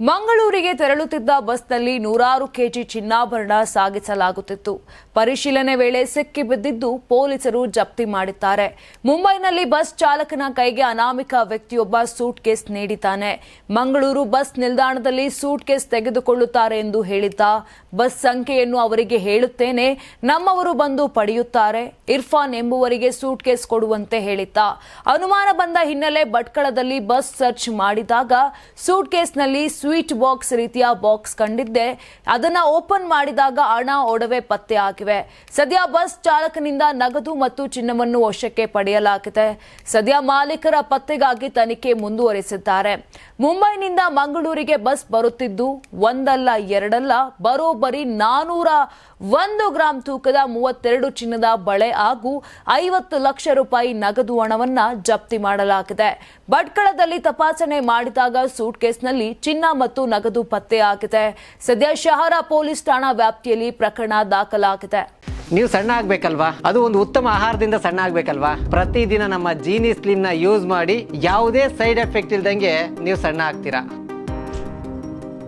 ಮಂಗಳೂರಿಗೆ ತೆರಳುತ್ತಿದ್ದ ಬಸ್ನಲ್ಲಿ ನೂರಾರು ಕೆಜಿ ಚಿನ್ನಾಭರಣ ಸಾಗಿಸಲಾಗುತ್ತಿತ್ತು. ಪರಿಶೀಲನೆ ವೇಳೆ ಸಿಕ್ಕಿ ಬಿದ್ದಿದ್ದು ಪೊಲೀಸರು ಜಪ್ತಿ ಮಾಡಿದ್ದಾರೆ. ಮುಂಬೈನಲ್ಲಿ ಬಸ್ ಚಾಲಕನ ಕೈಗೆ ಅನಾಮಿಕ ವ್ಯಕ್ತಿಯೊಬ್ಬ ಸೂಟ್ ಕೇಸ್ ನೀಡಿದ್ದಾನೆ. ಮಂಗಳೂರು ಬಸ್ ನಿಲ್ದಾಣದಲ್ಲಿ ಸೂಟ್ ಕೇಸ್ ತೆಗೆದುಕೊಳ್ಳುತ್ತಾರೆ ಎಂದು ಹೇಳಿದ್ದ ಬಸ್ ಸಂಖ್ಯೆಯನ್ನು ಅವರಿಗೆ ಹೇಳುತ್ತೇನೆ. ನಮ್ಮವರು ಬಂದು ಪಡೆಯುತ್ತಾರೆ. ಇರ್ಫಾನ್ ಎಂಬುವರಿಗೆ ಸೂಟ್ ಕೇಸ್ ಕೊಡುವಂತೆ ಹೇಳಿದ್ದ. ಅನುಮಾನ ಬಂದ ಹಿನ್ನೆಲೆ ಭಟ್ಕಳದಲ್ಲಿ ಬಸ್ ಸರ್ಚ್ ಮಾಡಿದಾಗ ಸೂಟ್ ಕೇಸ್ನಲ್ಲಿ ಸ್ವೀಟ್ ಬಾಕ್ಸ್ ರೀತಿಯ ಬಾಕ್ಸ್ ಕಂಡಿದ್ದೆ. ಅದನ್ನ ಓಪನ್ ಮಾಡಿದಾಗ ಹಣ ಒಡವೆ ಪತ್ತೆ ಆಗಿವೆ ಸದ್ಯ ಬಸ್ ಚಾಲಕನಿಂದ ನಗದು ಮತ್ತು ಚಿನ್ನವನ್ನು ವಶಕ್ಕೆ ಪಡೆಯಲಾಗಿದೆ. ಸದ್ಯ ಮಾಲೀಕರ ಪತ್ತೆಗಾಗಿ ತನಿಖೆ ಮುಂದುವರೆಸಿದ್ದಾರೆ. ಮುಂಬೈನಿಂದ ಮಂಗಳೂರಿಗೆ ಬಸ್ ಬರುತ್ತಿದ್ದು ಒಂದಲ್ಲ, ಎರಡಲ್ಲ, ಬರೋಬ್ಬರಿ ನಾನೂರ ಒಂದು ಗ್ರಾಂ ತೂಕದ ಮೂವತ್ತೆರಡು ಚಿನ್ನದ ಬಳೆ ಹಾಗೂ ಐವತ್ತು ಲಕ್ಷ ರೂಪಾಯಿ ನಗದು ಹಣವನ್ನ ಜಪ್ತಿ ಮಾಡಲಾಗಿದೆ. ಭಟ್ಕಳದಲ್ಲಿ ತಪಾಸಣೆ ಮಾಡಿದಾಗ ಸೂಟ್ ಕೇಸ್ನಲ್ಲಿ ಚಿನ್ನ ಮತ್ತು ನಗದು ಪತ್ತೆ ಆಗಿದೆ ಸದ್ಯ ಶಹರ ಪೊಲೀಸ್ ಠಾಣಾ ವ್ಯಾಪ್ತಿಯಲ್ಲಿ ಪ್ರಕರಣ ದಾಖಲಾಗಿದೆ. ನೀವು ಸಣ್ಣ ಆಗ್ಬೇಕಲ್ವಾ? ಅದು ಒಂದು ಉತ್ತಮ ಆಹಾರದಿಂದ ಸಣ್ಣ ಆಗ್ಬೇಕಲ್ವಾ? ಪ್ರತಿದಿನ ನಮ್ಮ ಜೀನಿ ಸ್ಲಿಮ್ನ ಯೂಸ್ ಮಾಡಿ ಯಾವುದೇ ಸೈಡ್ ಎಫೆಕ್ಟ್ ಇಲ್ದಂಗೆ ನೀವು ಸಣ್ಣ ಆಗ್ತೀರಾ?